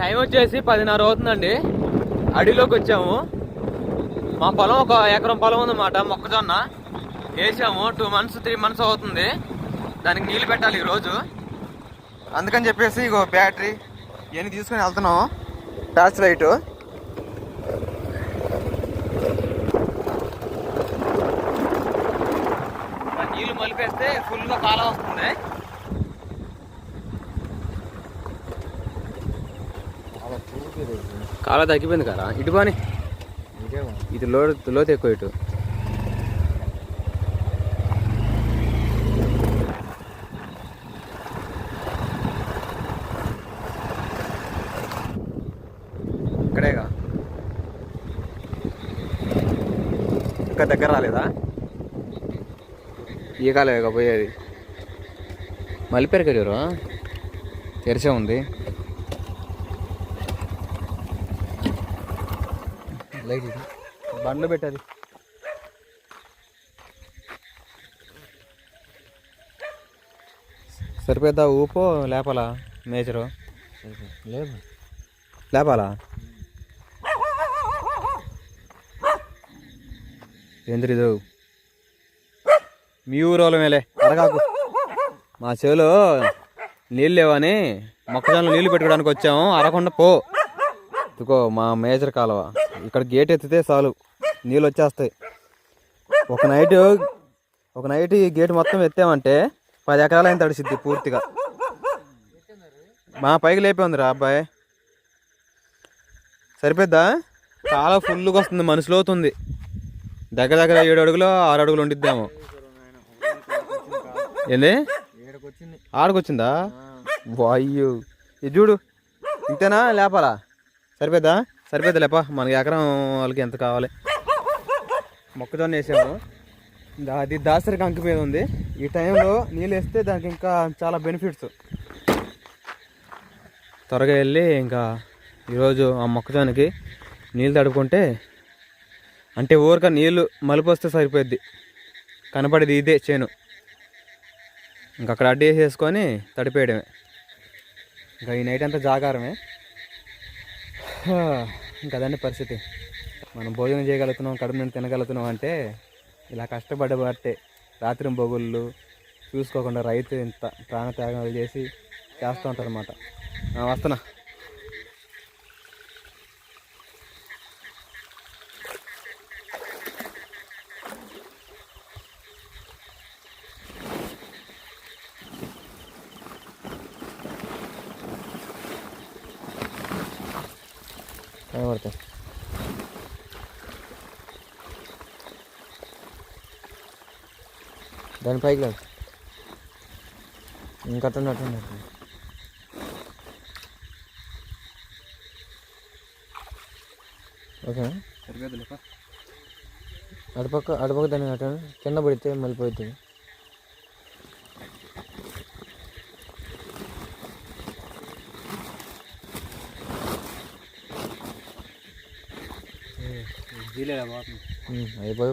Time వచ్చేసి పదిన్నర అవుతుందండి. అడవిలోకి వచ్చాము. మా పొలం ఒక ఎకరం పొలం ఉందన్నమాట మొక్కజొన్న. వేసాము టూ మంత్స్ త్రీ మంత్స్ అవుతుంది. దానికి నీళ్ళు పెట్టాలి ఈరోజు. అందుకని చెప్పేసి ఇగో బ్యాటరీ ఇవన్నీ తీసుకుని వెళ్తున్నాం. టార్చ్ లైట్ నీళ్ళు మలిపేస్తే ఫుల్గా కాలం వస్తుంది. కాలా తగ్గిపోయింది కదా. ఇటు బాని ఇది లో లోతు ఎక్కువ ఇటు. ఇక్కడేగా. ఇంకా దగ్గర రాలేదా? ఈ కాలేగా పోయేది. మళ్ళీ కడిగారు తెరిచే ఉంది. లైట్. బండ్లు పెట్టాలి సరిపోద్దా ఊపో? లేపాలా? మేజరు? లేదు. లేపాలా? ఏంద్రిదు మీ ఊరు మేలే. అడగాకు మా చెవులో నీళ్ళు లేవని మొక్కజొన్న నీళ్ళు పెట్టుకోవడానికి వచ్చాము. అరకుండా పో. ఇదిగో మా మేజర్ కాలువ. ఇక్కడ గేట్ ఎత్తితే చాలు. నీళ్ళు వచ్చేస్తాయి. ఒక నైట్ ఒక నైట్ ఈ గేట్ మొత్తం ఎత్తామంటే పది ఎకరాలు అయిన తడిసిద్ది పూర్తిగా. మా పైకి లేపే ఉందిరా అబ్బాయి. సరిపోద్దా? చాలా ఫుల్గా వస్తుంది మనసులో అవుతుంది. దగ్గర దగ్గర ఏడు అడుగులు ఆరు అడుగులు ఉండిద్దాము. ఏంది? ఆడకొచ్చిందా? వాయ్యో. ఇది చూడు. ఇంతేనా లేపాలా? సరిపోద్దా సరిపోద్దా లేపా మనకి ఎకరం వాళ్ళకి ఎంత కావాలి? మొక్కజొన్న వేసాము. దా- అది దాసరికి కంకి మీద ఉంది. ఈ టైంలో నీళ్ళు వేస్తే దానికి ఇంకా చాలా బెనిఫిట్స్. త్వరగా వెళ్ళి ఇంకా ఈరోజు ఆ మొక్కజొన్నకి నీళ్ళు తడుపుకుంటే అంటే ఊరిక నీళ్ళు మలుపు వస్తే సరిపోద్ది కనపడేది ఇదే చేను. ఇంకా అక్కడ అడ్డేసేసుకొని తడిపేయడమే. ఇంకా ఈ నైట్ అంతా జాగారమే. ఇంకా పరిస్థితి. మనం భోజనం చేయగలుగుతున్నాం కడుపు తినగలుగుతున్నాం అంటే ఇలా కష్టపడబట్టే రాత్రి బొగుళ్ళు చూసుకోకుండా రైతు ఇంత ప్రాణత్యాగాలు చేసి చేస్తూ ఉంటారు అనమాట వస్తున్నా. కనబడతాయి దాని పైకి లేదు ఇంకా అట్లా అట్లా అట్లా ఓకేనా అటుపక్క అటుపక్క దాన్ని అటు కింద పడితే మళ్ళీ పోతుంది అయిపోయి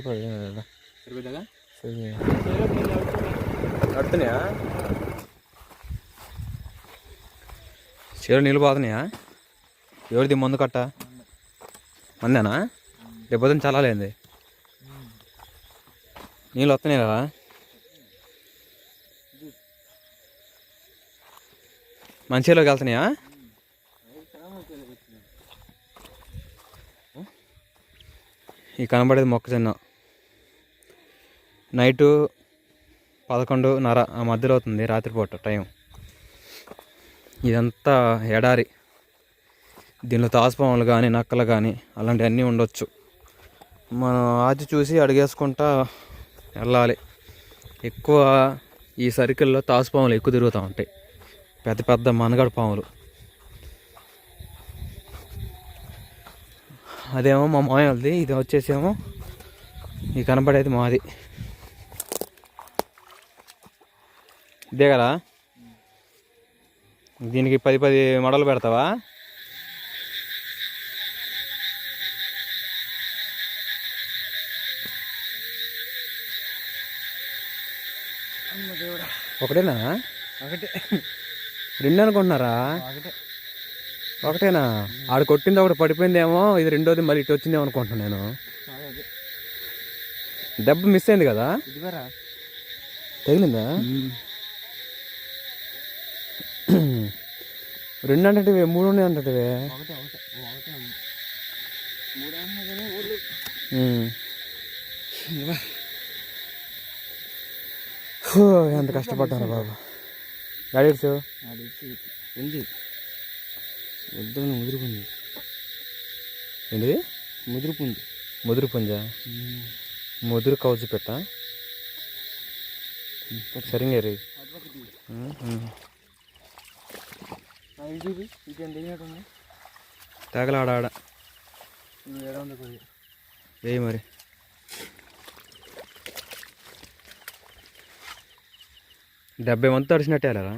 చీర నీళ్ళు పోతున్నాయా? ఎవరిది మందు కట్ట? మందేనా? రేపు చాలా లేంది నీళ్ళు వస్తున్నాయి కదా? మంచిలోకి వెళ్తున్నాయా? ఈ కనబడేది మొక్కజొన్న. నైటు పదకొండున్నర ఆ మధ్యలో అవుతుంది రాత్రిపూట టైం. ఇదంతా ఎడారి దీనిలో తాసుపాములు కానీ నక్కలు కానీ అలాంటివన్నీ ఉండొచ్చు. మనం ఆచి చూసి అడిగేసుకుంటా వెళ్ళాలి. ఎక్కువ ఈ సర్కిల్లో తాసుపాములు ఎక్కువ తిరుగుతూ ఉంటాయి. పెద్ద పెద్ద మనగడ పాములు. అదేమో మా మాయలది ఇది వచ్చేసేమో ఈ కనబడేది మాది. ఇదే కదా? దీనికి పది పది మడలు పెడతావా? ఒకటేనా? ఒకటే. రెండు అనుకుంటున్నారా? ఒకటే. ఒకటేనా? ఆడు కొట్టింది ఒకటి పడిపోయిందేమో ఇది రెండోది మళ్ళీ ఇటు వచ్చిందేమో అనుకుంటున్నాను నేను. దెబ్బ మిస్ అయింది కదా? తగిలిందా? రెండు అంటే మూడు ఉన్నాయి అంటే ఎంత కష్టపడ్డాను బాబు. వచ్చి ఉంది. వద్దు ముదురుకుంది ఏంటి ముదురుకుంది ముదురు పుంజ ముదురు కౌజు పెట్ట? సరిగా రీ. తగలాడ ఆడ వేయి మరి. డెబ్బై వంతు తడిచినట్టే వెళ్ళరా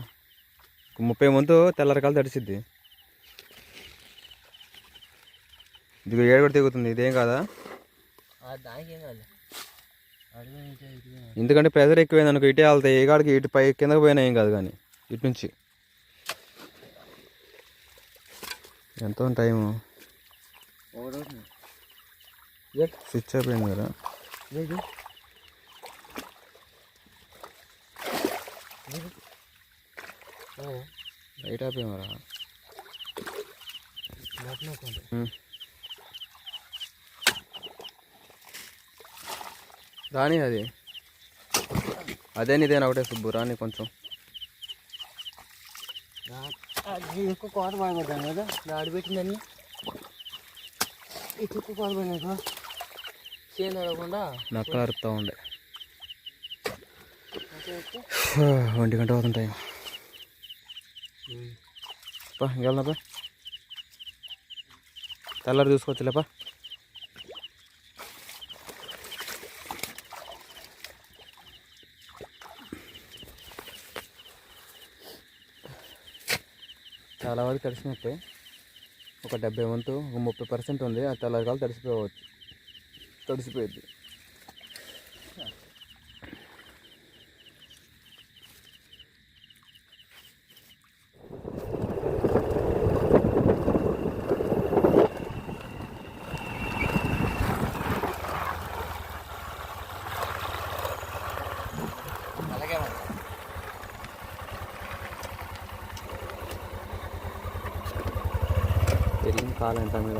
ముప్పై వంతు తెల్లరకాలు తడిసిద్ది. ఇదిగో ఏడు కూడా తెగుతుంది ఇదేం కాదా? ఇది ఎందుకంటే ప్రెజర్ ఎక్కువైంది అనుకో ఇటే వెళ్తాయి ఏ కాడికి ఇటు పై కిందకి పోయినా ఏం కాదు కానీ ఇటు నుంచి. ఎంత టైము. స్విచ్ అయిపోయింది కదా. లైట్ అయిపోయింది మొత్తం రాని అది. అదే నీదేనా ఒకటే సుబ్బు? రాని కొంచెం. ఎక్కువ కోత పడిపోతాను కదా? దాడి పెట్టిందని. ఎక్కువ కోత పడినాక చేను అడగకుండా. నక్కలు అరుపుతూ ఉండే. ఒంటి గంట పా ఇంకెళ్దాపా తెల్లారి చూసుకోవచ్చులేపా చాలా తడిసినట్టే. ఒక డెబ్బై వంతు ఒక ముప్పై పర్సెంట్ ఉంది. ఆ తెల్లరికాలు తడిసిపోవచ్చు. తడిసిపోయింది. కాలం ఎంత మీద